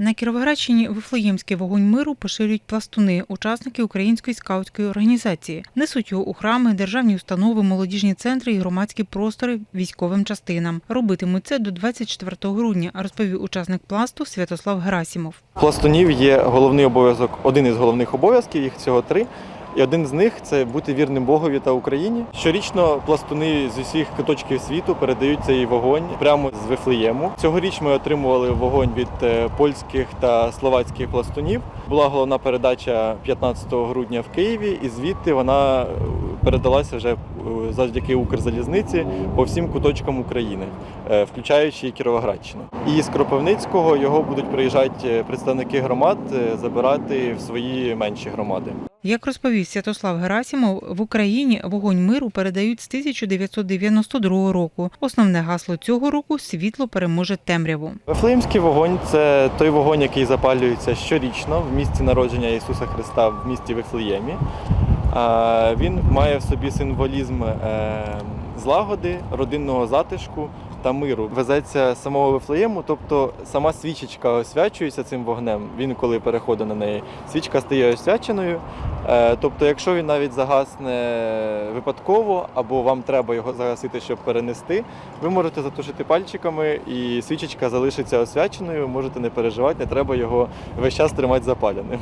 На Кіровоградщині Вифлеємський вогонь миру поширюють пластуни, учасники української скаутської організації. Несуть його у храми, державні установи, молодіжні центри і громадські простори військовим частинам. Робитимуть це до 24 грудня, розповів учасник пласту Святослав Герасімов. Пластунів є головний обов'язок, один із головних обов'язків, їх цього три. І один з них це бути вірним Богові та Україні. Щорічно пластуни з усіх куточків світу передають цей вогонь прямо з Вифлеєму. Цьогоріч ми отримували вогонь від е, польських та словацьких пластунів. Була головна передача 15 грудня в Києві, і звідти вона е, передалася вже е, завдяки Укрзалізниці по всім куточкам України, включаючи Кіровоградщину. І з Кропивницького його будуть приїжджати представники громад забирати в свої менші громади. Як розповів Святослав Герасімов, в Україні вогонь миру передають з 1992 року. Основне гасло цього року світло переможе темряву. Вифлеємський вогонь це той вогонь, який запалюється щорічно в місці народження Ісуса Христа в місті Вифлеємі. Він має в собі символізм е, злагоди, родинного затишку та миру. Везеться самого Вифлеєму, тобто сама свічечка освячується цим вогнем. Він, коли переходить на неї, свічка стає освяченою. Е, Тобто, якщо він навіть загасне випадково, або вам треба його загасити, щоб перенести, ви можете затушити пальчиками, і свічечка залишиться освяченою. ви Можете не переживати, не треба його весь час тримати запаленим.